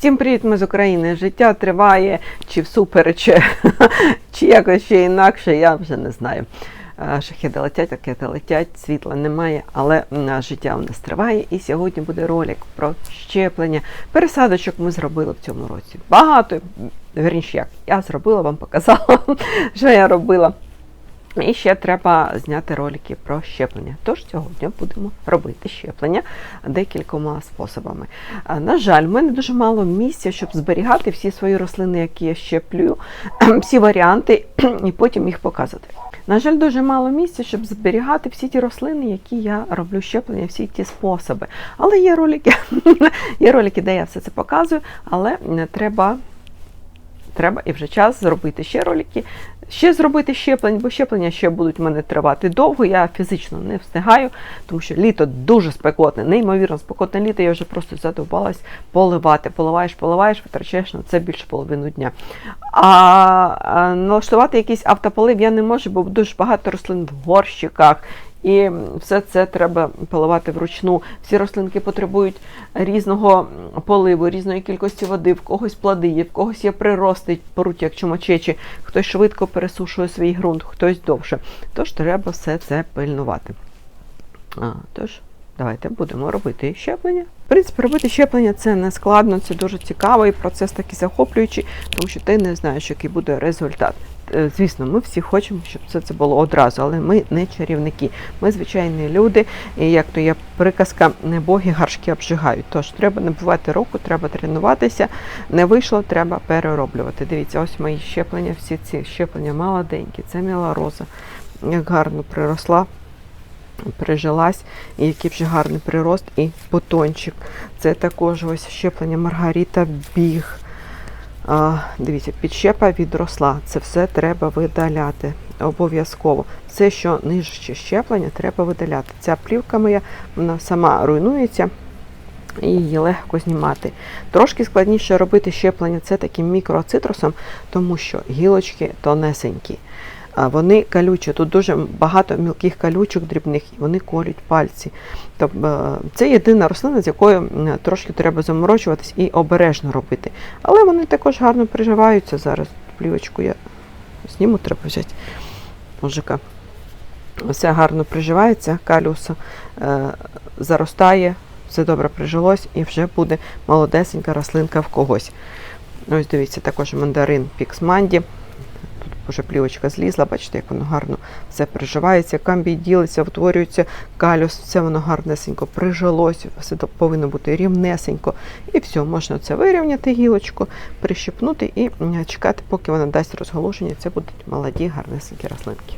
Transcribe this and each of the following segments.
Всім привіт, ми з України. Життя триває чи всупереч, чи якось ще інакше, я вже не знаю. Е, Шахеди летять, ракети летять, світла немає, але життя у нас триває. І сьогодні буде ролик про щеплення. Пересадочок ми зробили в цьому році. Багато, верніше як, я зробила, вам показала, що я робила. І ще треба зняти ролики про щеплення. Тож сьогодні будемо робити щеплення декількома способами. На жаль, в мене дуже мало місця, щоб зберігати всі свої рослини, які я щеплюю, всі варіанти, і потім їх показувати. На жаль, дуже мало місця, щоб зберігати всі ті рослини, які я роблю щеплення, всі ті способи. Але є ролики, є ролики, де я все це показую, але треба треба і вже час зробити ще ролики, ще зробити щеплень, бо щеплення ще будуть в мене тривати довго. Я фізично не встигаю, тому що літо дуже спекотне, неймовірно спекотне літо. Я вже просто задовбалась поливати. Поливаєш, поливаєш, витрачаєш на це більше половину дня. А, налаштувати якийсь автополив я не можу, бо дуже багато рослин в горщиках. І все це треба поливати вручну. Всі рослинки потребують різного поливу, різної кількості води, в когось плоди є, в когось є прирости, поруті, як чумачечі, хтось швидко пересушує свій ґрунт, хтось довше. Тож треба все це пильнувати. А, тож, давайте будемо робити щеплення. В принципі, робити щеплення це не складно, це дуже цікавий процес такий захоплюючий, тому що ти не знаєш, який буде результат. Е, Звісно, ми всі хочемо, щоб все це було одразу, але ми не чарівники. Ми звичайні люди, і як то є приказка, не боги гаршки обжигають. Тож треба не бувати року, треба тренуватися. Не вийшло, треба перероблювати. Дивіться, ось мої щеплення, всі ці щеплення молоденькі. Це міла роза, як гарно приросла. Прижилась, і який вже гарний прирост і бутончик. Це також ось щеплення Маргарита Біг. Дивіться, підщепа відросла. Це все треба видаляти. Обов'язково. Все, що нижче щеплення, треба видаляти. Ця плівка моя, вона сама руйнується. І її легко знімати. Трошки складніше робити щеплення це таким мікроцитрусом, тому що гілочки тонесенькі. Вони колючі, тут дуже багато мілких колючок дрібних, і вони колють пальці. Тобто це єдина рослина, з якою трошки треба заморочуватись і обережно робити. Але вони також гарно приживаються зараз. Плівочку я зніму, треба взяти мужика. Все гарно приживається, калюса е, заростає, все добре прижилось і вже буде молодесенька рослинка в когось. Ось дивіться, також мандарин Піксманді. Вже плівочка злізла, бачите, як воно гарно все приживається, камбій ділиться, утворюється калюс, все воно гарнесенько прижилось, все повинно бути рівнесенько. І все, можна це вирівняти гілочку, прищепнути і чекати, поки вона дасть розголошення. Це будуть молоді, гарнесенькі рослинки.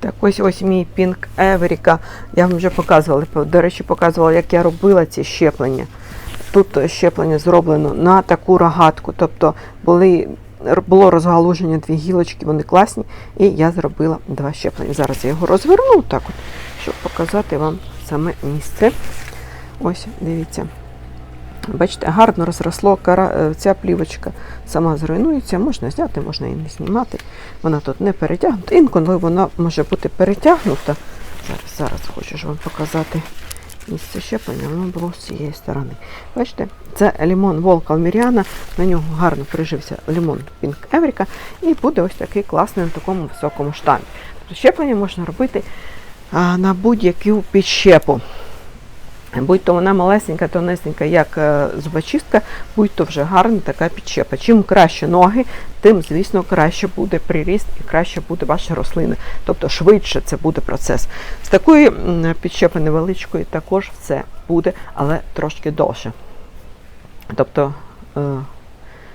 Так, ось ось мій Pink Евріка. Я вам вже показувала. До речі, показувала, як я робила ці щеплення. Тут щеплення зроблено на таку рогатку. Тобто були, було розгалуження дві гілочки, вони класні. І я зробила два щеплення. Зараз я його розверну так от, щоб показати вам саме місце. Ось, дивіться. Бачите, гарно розросло кара, е, ця плівочка сама зруйнується, можна зняти, можна і не знімати. Вона тут не перетягнута. Інколи вона може бути перетягнута. Зараз, зараз хочу ж вам показати місце щеплення, воно було з цієї сторони. Бачите, це лімон Волка Алміріана, на нього гарно прижився лімон Пінк Евріка, і буде ось такий класний на такому високому штамі. Тобто щеплення можна робити на будь-яку підщепу. Будь то вона малесенька, тонесенька, як е, зубочистка, будь то вже гарна така підщепа. Чим краще ноги, тим, звісно, краще буде приріст і краще буде ваша рослина. Тобто швидше це буде процес. З такої м, підщепи невеличкої також все буде, але трошки довше. Тобто, е,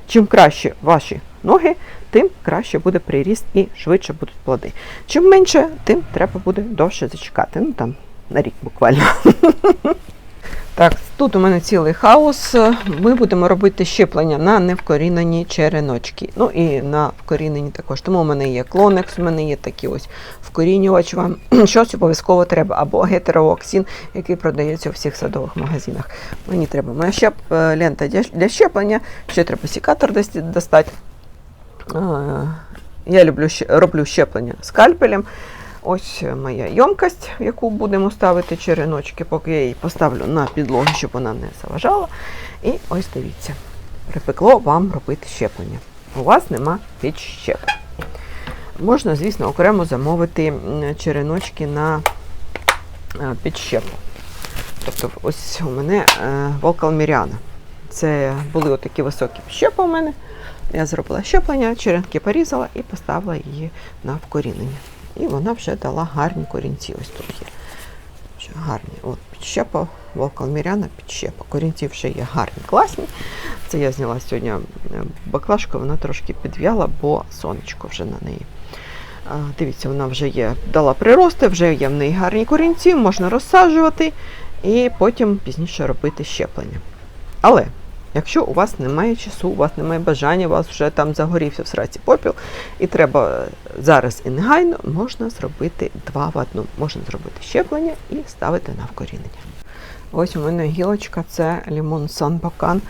чим краще ваші ноги, тим краще буде приріст і швидше будуть плоди. Чим менше, тим треба буде довше зачекати. Ну там на рік буквально. Так, тут у мене цілий хаос. Ми будемо робити щеплення на невкорінені череночки. Ну і на вкорінені також. Тому у мене є клонекс, у мене є такий ось вкорінювач. Вам щось обов'язково треба, або гетерооксин, який продається у всіх садових магазинах. Мені треба моя щеп, е, лента для, щеплення, ще треба секатор достати. Я люблю, роблю щеплення скальпелем. Ось моя ємкость, в яку будемо ставити череночки, поки я її поставлю на підлогу, щоб вона не заважала. І ось дивіться. припекло вам робити щеплення. У вас нема підщепи. Можна, звісно, окремо замовити череночки на е, підщепу. Тобто, ось у мене е, Волкалміріана. Це були отакі високі підщепи у мене. Я зробила щеплення, черенки порізала і поставила її на вкорінення. І вона вже дала гарні корінці. Ось тут є. Вже гарні. От підщепа, Волкалміряна підщепа. Корінці вже є гарні, класні. Це я зняла сьогодні е, баклажку, вона трошки підв'яла, бо сонечко вже на неї. Дивіться, вона вже є, дала прирости, вже є в неї гарні корінці, можна розсаджувати і потім пізніше робити щеплення. Але якщо у вас немає часу, у вас немає бажання, у вас вже там загорівся в сраці попіл, і треба е, зараз і негайно, можна зробити два в одному. Можна зробити щеплення і ставити на вкорінення. Ось у мене гілочка, це лимон Санбакан.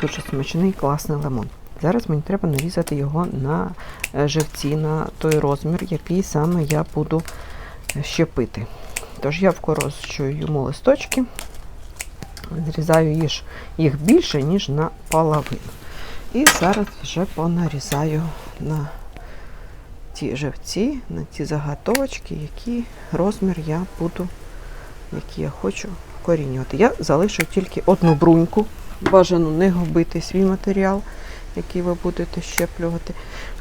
Дуже смачний, класний лимон. Зараз мені треба нарізати його на е, живці, на той розмір, який саме я буду е, щепити. Тож я вкорочую йому листочки, зрізаю їх, більше, ніж на половину. І зараз вже понарізаю на ті живці, на ті заготовочки, які розмір я буду, який я хочу вкорінювати. Я залишу тільки одну бруньку. Бажано не губити свій матеріал, який ви будете щеплювати.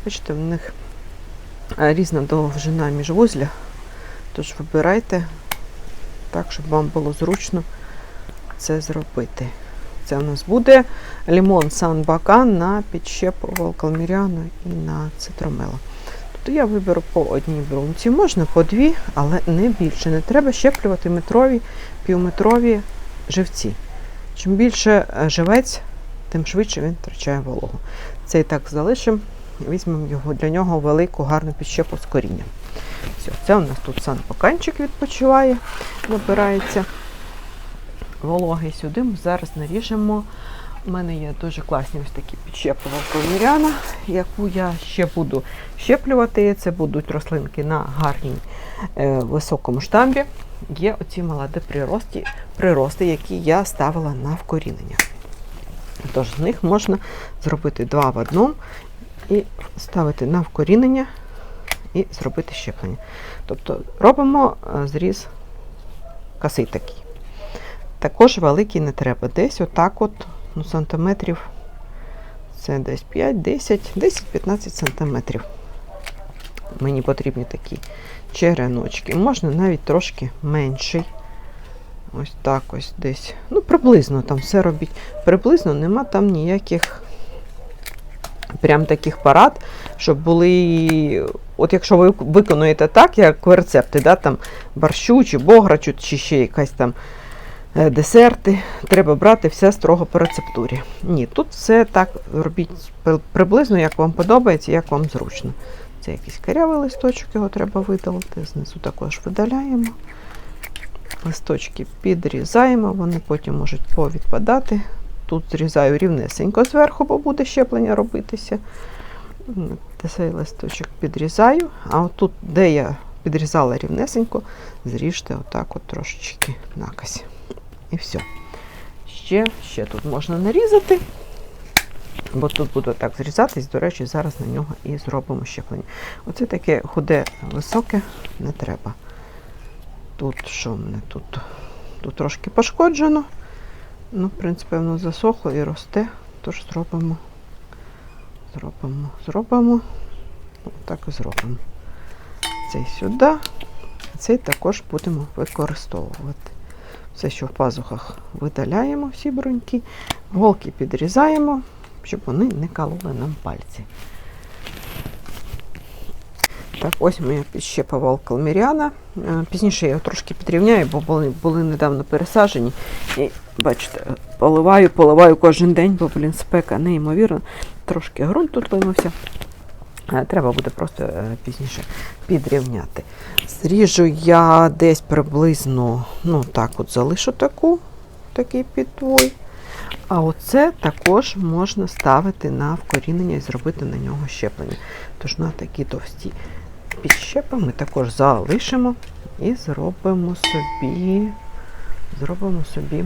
Бачите, в них е, різна довжина міжвузля, тож вибирайте так, щоб вам було зручно це зробити. Це у нас буде лимон Сан-Бакан на підщепу Волкалміряну і на цитромело. Тобто я виберу по одній брунці, можна по дві, але не більше. Не треба щеплювати метрові, півметрові живці. Чим більше е, живець, тим швидше він втрачає вологу. Це і так залишимо, візьмемо його для нього велику гарну підщепу з корінням. Все, це у нас тут санпоканчик відпочиває, набирається вологи сюди. Ми зараз наріжемо. У мене є дуже класні ось такі підщепи вовковіряна, яку я ще буду щеплювати. Це будуть рослинки на гарній е, високому штамбі. Є оці молоді прирости, прирости, які я ставила на вкорінення. Тож з них можна зробити два в одному і ставити на вкорінення і зробити щеплення. Тобто робимо е, зріз косий такий. Також великий не треба. Десь отак от, ну, сантиметрів. Це десь 5, 10, 10-15 сантиметрів. Мені потрібні такі череночки. Можна навіть трошки менший. Ось так ось десь. Ну, приблизно там все робіть. Приблизно нема там ніяких прям таких парад, щоб були. От якщо ви виконуєте так, як в рецепти, да, там борщу чи бограчу, чи ще якась там десерти, треба брати все строго по рецептурі. Ні, тут все так робіть приблизно, як вам подобається, як вам зручно. Це якийсь карявий листочок, його треба видалити. Знизу також видаляємо. Листочки підрізаємо, вони потім можуть повідпадати. Тут зрізаю рівнесенько зверху, бо буде щеплення робитися. Цей листочок підрізаю, а отут, де я підрізала рівнесенько, зріжте отак от трошечки накась. І все. Ще, ще тут можна нарізати, бо тут буде так зрізатись. До речі, зараз на нього і зробимо щеплення. Оце таке худе, високе не треба. Тут що в мене тут? Тут трошки пошкоджено. Ну, в принципі, воно засохло і росте, тож зробимо, зробимо, зробимо. Так і зробимо. Цей сюди, цей також будемо використовувати. Все, що в пазухах видаляємо всі бруньки, голки підрізаємо, щоб вони не калули нам пальці. Так, ось моя підщепа Волкалміріана. Е, Пізніше я його трошки підрівняю, бо були, були недавно пересаджені. І бачите, поливаю, поливаю кожен день, бо, блін, спека неймовірно. Трошки ґрунт тут вимився. Треба буде просто е, пізніше підрівняти. Зріжу я десь приблизно, ну так от залишу таку, такий підвой. А оце також можна ставити на вкорінення і зробити на нього щеплення. Тож на такі товсті підщепи ми також залишимо і зробимо собі, зробимо собі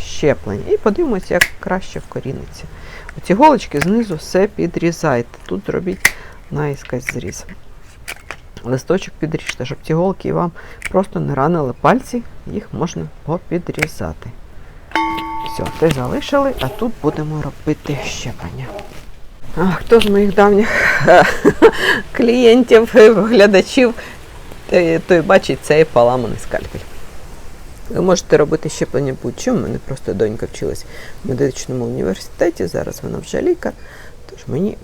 щеплення. І подивимося, як краще вкоріниться. Ці голочки знизу все підрізайте. Тут зробіть наїскось зріз. Листочок підріжте, щоб ці голки вам просто не ранили пальці, їх можна попідрізати. Все, те залишили, а тут будемо робити щеплення. А, хто з моїх давніх клієнтів, глядачів, той бачить цей поламаний скальпель. Ви можете робити щеплення будь-чим. У мене просто донька вчилась в медичному університеті, зараз вона вже лікар. Тож мені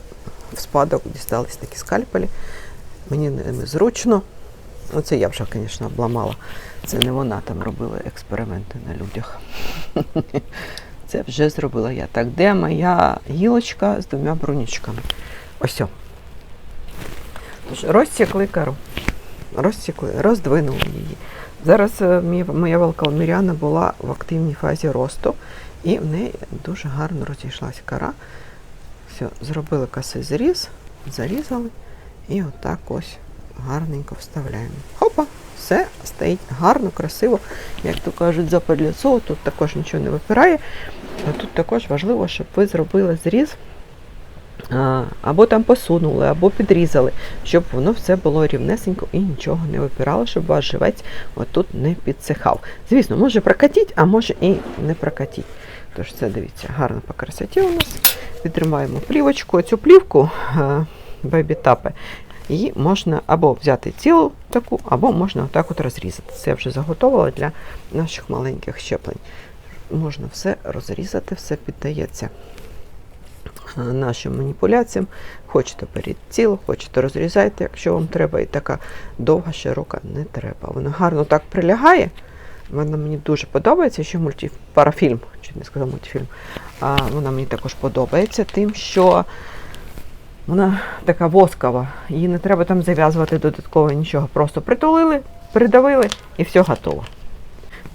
в спадок дістались такі скальпелі. Мені ними зручно. Оце я вже, звісно, обламала. Це не вона там робила експерименти на людях. Це вже зробила я. Так, де моя гілочка з двома брунічками? Ось. Тож, Розсікли кору. Розсікли, роздвинули її. Зараз е, моя валкалміряна була в активній фазі росту, і в неї дуже гарно розійшлася кора. Все, зробили косий зріз, зарізали і отак ось гарненько вставляємо. Хопа, все стоїть гарно, красиво. Як то кажуть, запад лицо, тут також нічого не випирає. А тут також важливо, щоб ви зробили зріз. Або там посунули, або підрізали, щоб воно все було рівнесенько і нічого не випирало, щоб ваш живець отут не підсихав. Звісно, може прокатіть, а може і не прокатіть. Тож це дивіться, гарно по красоті у нас. Відтримаємо плівочку. Цю плівку бебі тапи, її можна або взяти цілу таку, або можна отак от розрізати. Це я вже заготовила для наших маленьких щеплень. Можна все розрізати, все піддається нашим маніпуляціям. Хочете беріть цілу, хочете розрізайте, якщо вам треба, і така довга, широка не треба. Вона гарно так прилягає. Вона мені дуже подобається, ще мульті... парафільм, чи не сказав мультфільм. А вона мені також подобається тим, що вона така воскова. Її не треба там зав'язувати додатково нічого. Просто притулили, придавили і все готово.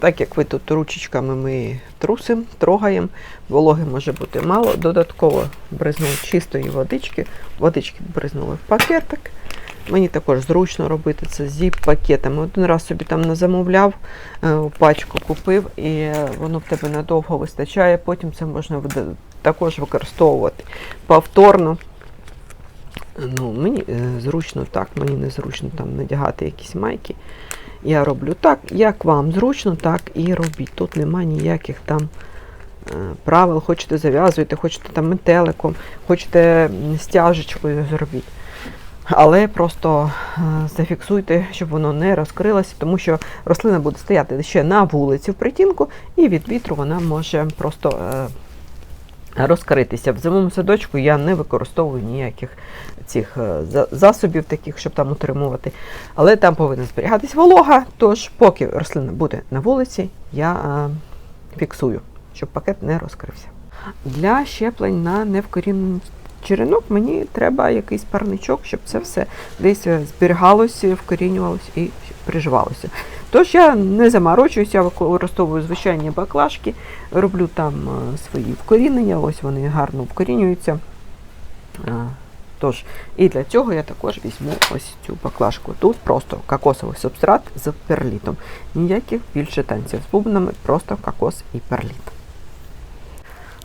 Так як ви тут ручечками ми трусимо, трогаємо, вологи може бути мало, додатково бризнули чистої водички, водички бризнули в пакетик. Мені також зручно робити це з зіп-пакетами. Один раз собі там не замовляв, е, пачку купив, і воно в тебе надовго вистачає. Потім це можна також використовувати повторно. Ну, мені е, зручно так, мені не зручно там надягати якісь майки. Я роблю так, як вам зручно, так і робіть. Тут нема ніяких там е, правил. Хочете зав'язуйте, хочете там метеликом, хочете стяжечкою зробіть. Але просто е, зафіксуйте, щоб воно не розкрилося, тому що рослина буде стояти ще на вулиці в притінку, і від вітру вона може просто е, розкритися. В зимовому садочку я не використовую ніяких цих е, засобів, таких, щоб там утримувати. Але там повинна зберігатись волога, тож поки рослина буде на вулиці, я е, фіксую, щоб пакет не розкрився. Для щеплень на невкорінений черенок мені треба якийсь парничок, щоб це все десь е, зберігалося, вкорінювалося і приживалося. Тож я не заморочуюся, використовую звичайні баклажки, роблю там е, свої вкорінення, ось вони гарно вкорінюються. Тож, і для цього я також візьму ось цю баклажку. Тут просто кокосовий субстрат з перлітом. Ніяких більше танців з бубнами, просто кокос і перліт.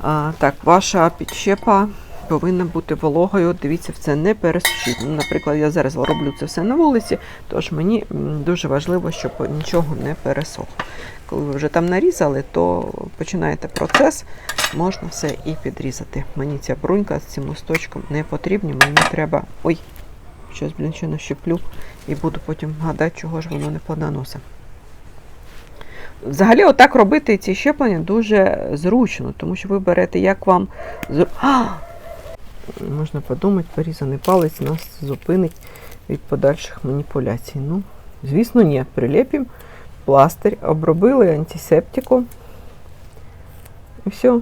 А, так, ваша підщепа повинна бути вологою. Дивіться, це не пересушіть. Ну, наприклад, я зараз роблю це все на вулиці, тож мені дуже важливо, щоб нічого не пересохло. Коли ви вже там нарізали, то починаєте процес, можна все і підрізати. Мені ця брунька з цим листочком не потрібна, мені треба. Ой, щось, блін, ще нащеплю і буду потім гадати, чого ж воно не понаносить. Взагалі, отак робити ці щеплення дуже зручно, тому що ви берете, як вам А! Можна подумати, порізаний палець нас зупинить від подальших маніпуляцій. Ну, звісно, ні. Прилепимо пластир, обробили антисептиком. І все.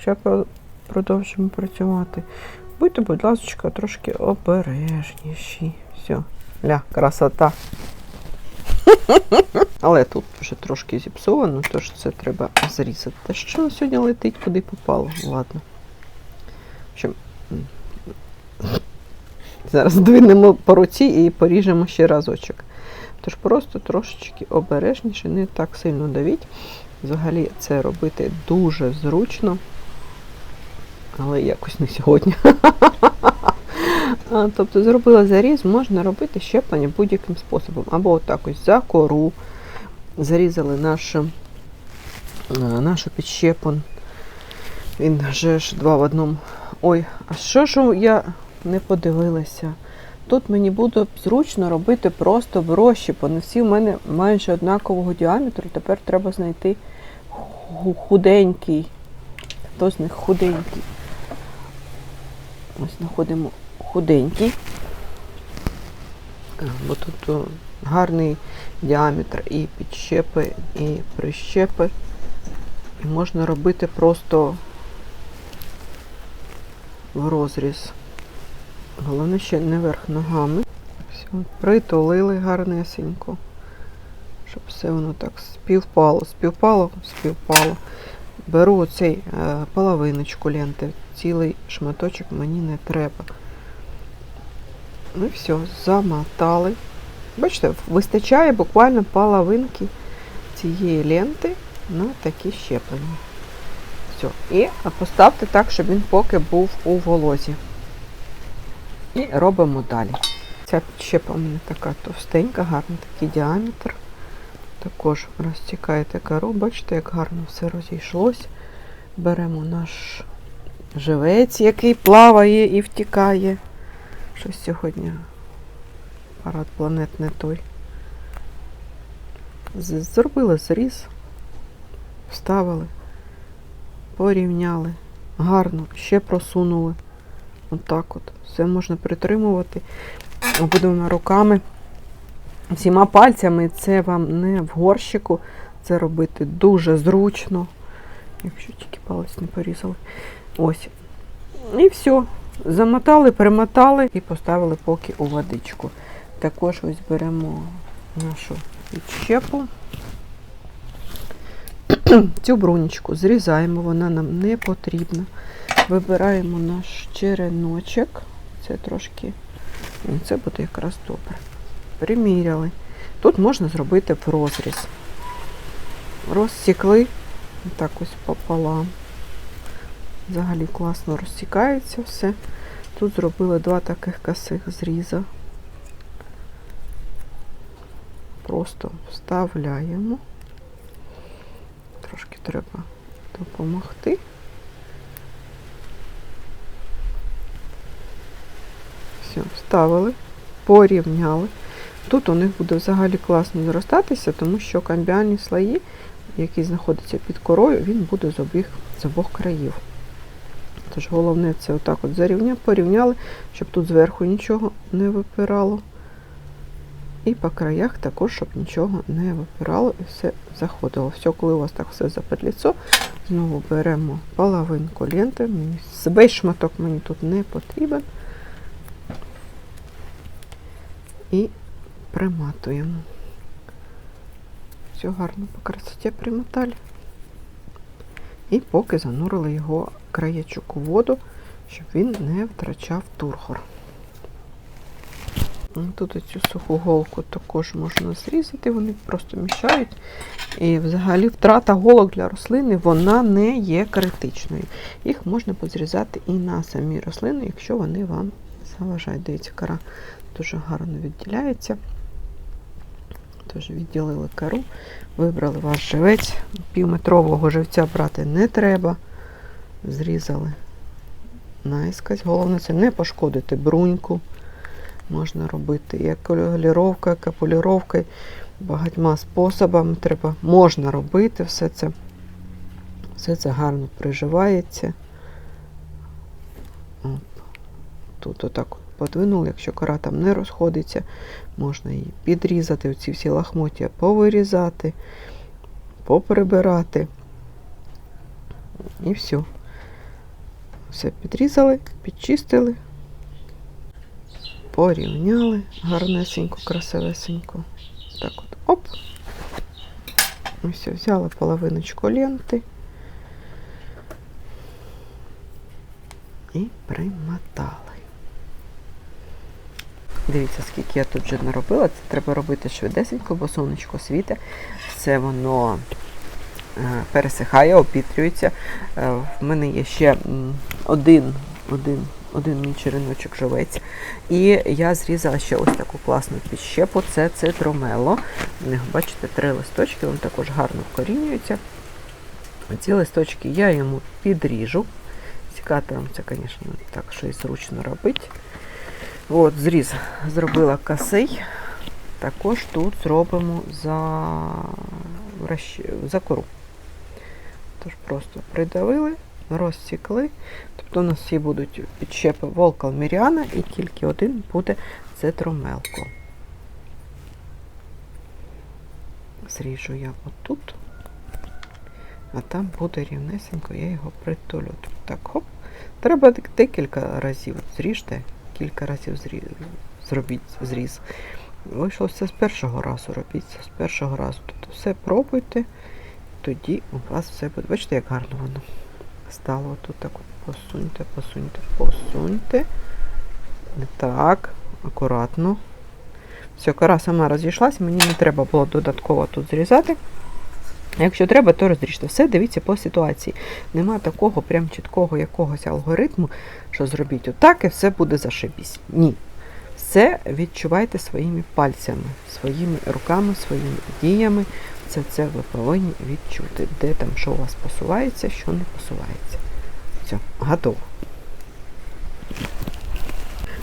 Ще продовжимо працювати. Будьте, будь ласка, трошки обережніші. Все. Ля, красота. Але тут вже трошки зіпсовано, тож це треба зрізати. Та що сьогодні летить, куди попало? Ладно. В общем, зараз двинемо по руці і поріжемо ще разочок. Тож просто трошечки обережніше, не так сильно давіть. Взагалі це робити дуже зручно. але якось не сьогодні. Тобто зробила заріз, можна робити щеплення будь-яким способом. Або отак ось за кору зарізали наш, е, наш підщепон. Він же ж два в одному. Ой, а що ж я не подивилася? Тут мені буде зручно робити просто в розщіп. Вони всі в мене майже однакового діаметру. Тепер треба знайти худенький. Хто з них худенький? Ось знаходимо худенький. Бо тут гарний діаметр і підщепи, і прищепи. І можна робити просто в розріз. Головне ще не верх ногами. Все, притулили гарнесенько. Щоб все воно так співпало, співпало, співпало. Беру оцей е, половиночку ленти, цілий шматочок мені не треба. Ну і все, замотали. Бачите, вистачає буквально половинки цієї ленти на такі щеплення. Все. І поставте так, щоб він поки був у волозі. І робимо далі. Ця щепа у мене така товстенька, гарний такий діаметр. Також розтікаєте кору, бачите, як гарно все розійшлось. Беремо наш живець, який плаває і втікає. Щось сьогодні парад планет не той. Зробили зріз, вставили, порівняли, гарно, ще просунули. Отак от. Все можна притримувати. Будемо руками, всіма пальцями. Це вам не в горщику. Це робити дуже зручно. Якщо тільки палець не порізали. Ось. І все. Замотали, примотали і поставили поки у водичку. Також ось беремо нашу відщепу. Цю брунічку зрізаємо, вона нам не потрібна. Вибираємо наш череночок. Це трошки, Ні, це буде якраз добре. Приміряли. Тут можна зробити в розріз. Розсікли так ось пополам. Взагалі класно розсікається все. Тут зробили два таких косих зріза. Просто вставляємо. Трошки треба допомогти. Все, вставили, порівняли. Тут у них буде взагалі класно зростатися, тому що камбіальні слої, які знаходяться під корою, він буде з обох, з обох країв. Тож головне це отак от зарівня, порівняли, щоб тут зверху нічого не випирало. І по краях також, щоб нічого не випирало і все заходило. Все, коли у вас так все запетліцо, знову беремо половинку ленти. Весь шматок мені тут не потрібен. І приматуємо. Все гарно по красоті примотали. І поки занурили його краєчок у воду, щоб він не втрачав тургор. Ну, Тут цю суху голку також можна зрізати, вони просто мішають. І взагалі втрата голок для рослини вона не є критичною. Їх можна позрізати і на самі рослини, якщо вони вам заважають. Дивіться, кора дуже гарно відділяється. Тож відділили кору, вибрали ваш живець. Півметрового живця брати не треба. Зрізали наискось. Головне це не пошкодити бруньку. Можна робити як коліровка, як поліровка, багатьма способами треба, можна робити все це. Все це гарно приживається. Тут отак от подвинули, якщо кора там не розходиться, можна її підрізати, оці всі лахмоття повирізати, поприбирати. І все. Все підрізали, підчистили, порівняли гарнесенько, красивесенько. Так от, оп. І все, взяли половиночку ленти і примотали. Дивіться, скільки я тут вже наробила. Це треба робити швидесенько, бо сонечко світе. Все воно е, пересихає, опітрюється. Е, В мене є ще один, один, один мій череночок живець. І я зрізала ще ось таку класну підщепу. Це цитромело. Бачите, три листочки, вони також гарно вкорінюються. Ці листочки я йому підріжу. Сікатором це, звісно, так щось зручно робити. От, зріз зробила косий. Також тут зробимо за, за кору. Тож просто придавили, розсікли. Тобто у нас всі будуть підщепи волкал міріана і тільки один буде цитромелко. Зріжу я отут, а там буде рівнесенько, я його притулю. Так, хоп. Треба декілька разів зріжте, кілька разів зрі... зробіть зріз. Вийшло все з першого разу, робіть з першого разу. Тобто все пробуйте, тоді у вас все буде. Бачите, як гарно воно стало. Тут так посуньте, посуньте, посуньте. Так, акуратно. Все, кора сама розійшлась, мені не треба було додатково тут зрізати. Якщо треба, то розріжте. Все дивіться по ситуації. Нема такого прям чіткого якогось алгоритму, що зробіть отак і все буде зашибісь. Ні. Все відчувайте своїми пальцями, своїми руками, своїми діями. Це це ви повинні відчути, де там що у вас посувається, що не посувається. Все, готово.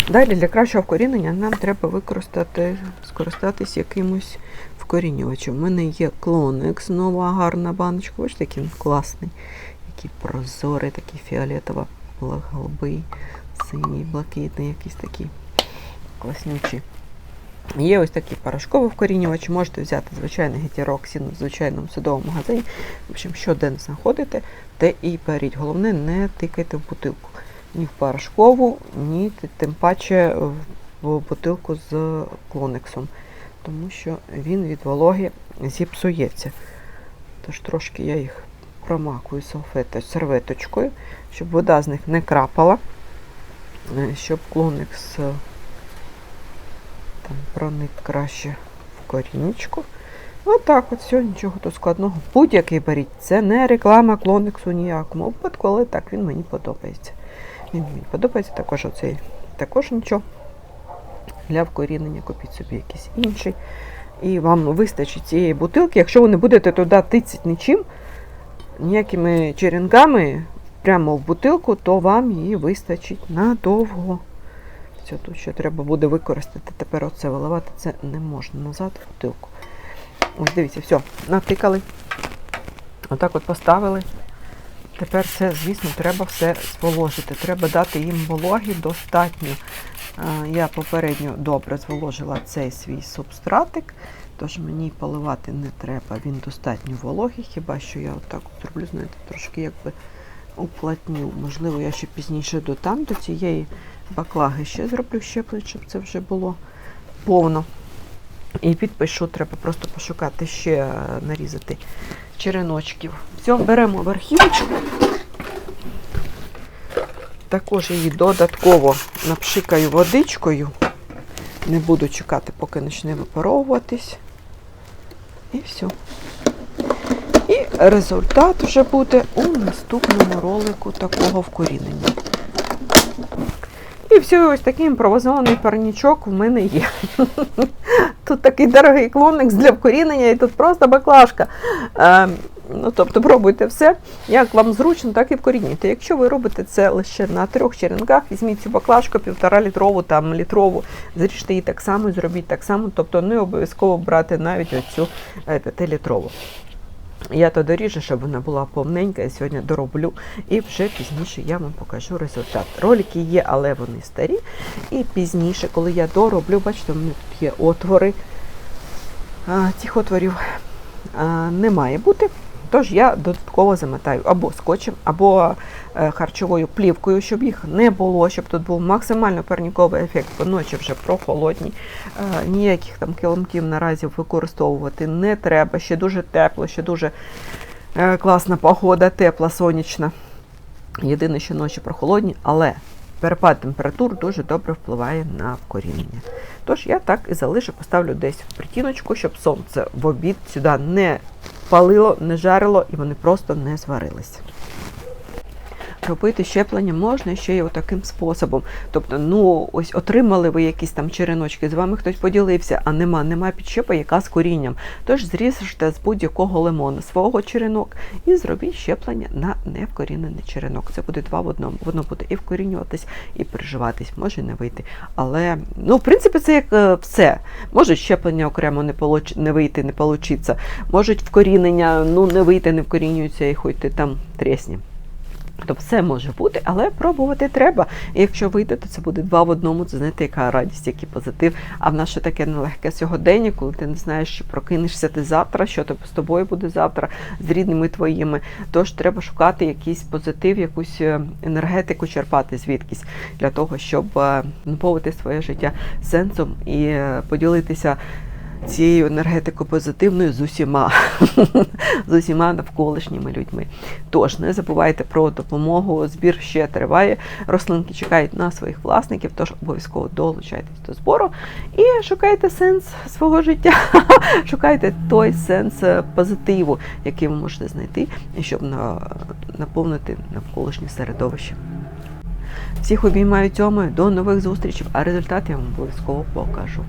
Далі для кращого вкорінення нам треба використати, скористатись якимось вкорінювачем. У мене є Клонекс, нова гарна баночка. Бачите, який він класний, який прозорий, такий фіолетово голубий, синій, блакитний, якийсь такий класнючий. Є ось такий порошковий вкорінювач, можете взяти звичайний гетероксин в звичайному судовому магазині. В общем, що де знаходите, те і беріть. Головне, не тикайте в бутилку. Ні в порошкову, ні тим паче в бутилку з клонексом, тому що він від вологи зіпсується. Тож трошки я їх промакую серветочкою, щоб вода з них не крапала, е, щоб клонекс е, там проник краще в корінечку. Отак от все, нічого тут складного. Будь-який беріть. Це не реклама клонексу ніякому випадку, але так він мені подобається. Він мені подобається також оцей. Також нічого. Для вкорінення купіть собі якийсь інший. І вам вистачить цієї бутилки. Якщо ви не будете туди тицять нічим, ніякими черенками прямо в бутилку, то вам її вистачить надовго. Все, тут ще треба буде використати. Тепер оце виливати це не можна назад в бутилку. Ось дивіться, все, натикали. Отак от поставили. Тепер це, звісно, треба все зволожити. Треба дати їм вологі достатньо. Я попередньо добре зволожила цей свій субстратик, тож мені поливати не треба. Він достатньо вологий, хіба що я отак от зроблю, знаєте, трошки якби уплотню. Можливо, я ще пізніше додам до цієї баклаги ще зроблю щеплень, щоб це вже було повно. І підпишу, треба просто пошукати ще нарізати череночків. Все, беремо верхівочку. Також її додатково напшикаю водичкою. Не буду чекати, поки почне випаровуватись. І все. І результат вже буде у наступному ролику такого вкорінення. І все, ось такий імпровізований парнічок в мене є. Тут такий дорогий клоникс для вкорінення, і тут просто баклажка. Е, ну, тобто пробуйте все, як вам зручно, так і вкорінюйте. Якщо ви робите це лише на трьох черенках, візьміть цю баклажку, півтора літрову, там літрову, зріжте її так само зробіть так само. Тобто не обов'язково брати навіть оцю е, п'ятилітрову. Я то доріжу, щоб вона була повненька, я сьогодні дороблю і вже пізніше я вам покажу результат. Ролики є, але вони старі. І пізніше, коли я дороблю, бачите, у мене тут є отвори. А, Цих отворів а, не має бути. Тож я додатково замотаю або скотчем, або е, харчовою плівкою, щоб їх не було, щоб тут був максимально парніковий ефект, бо ночі вже прохолодні. Е, ніяких там килимків наразі використовувати не треба. Ще дуже тепло, ще дуже е, класна погода, тепла, сонячна. Єдине, що ночі прохолодні, але перепад температур дуже добре впливає на вкорінення. Тож я так і залишу, поставлю десь в притіночку, щоб сонце в обід сюди не палило, не жарило, і вони просто не зварилися. Робити щеплення можна ще й таким способом. Тобто, ну ось отримали ви якісь там череночки, з вами хтось поділився, а нема, нема підщепа, яка з корінням. Тож зріжте з будь-якого лимона свого черенок і зробіть щеплення на невкорінений черенок. Це буде два в одному. Воно буде і вкорінюватись, і переживатись, може не вийти. Але ну, в принципі, це як е, все. Може щеплення окремо не получ... не вийти, не получиться. Можуть вкорінення, ну не вийти, не вкорінюються, і хоч ти там тресні. Тобто все може бути, але пробувати треба. І якщо вийде, то це буде два в одному. Це знаєте, яка радість, який позитив. А в наше таке нелегке сьогодення, коли ти не знаєш, що прокинешся ти завтра, що тобі з тобою буде завтра, з рідними твоїми. Тож треба шукати якийсь позитив, якусь е, енергетику черпати звідкись для того, щоб е, наповнити своє життя сенсом і е, поділитися. Цією енергетикою позитивною з усіма, з усіма навколишніми людьми. Тож не забувайте про допомогу. Збір ще триває. Рослинки чекають на своїх власників, тож обов'язково долучайтесь до збору і шукайте сенс свого життя. Шукайте той сенс позитиву, який ви можете знайти, щоб наповнити навколишнє середовище. Всіх обіймаю цьому. До нових зустрічей, а результат я вам обов'язково покажу.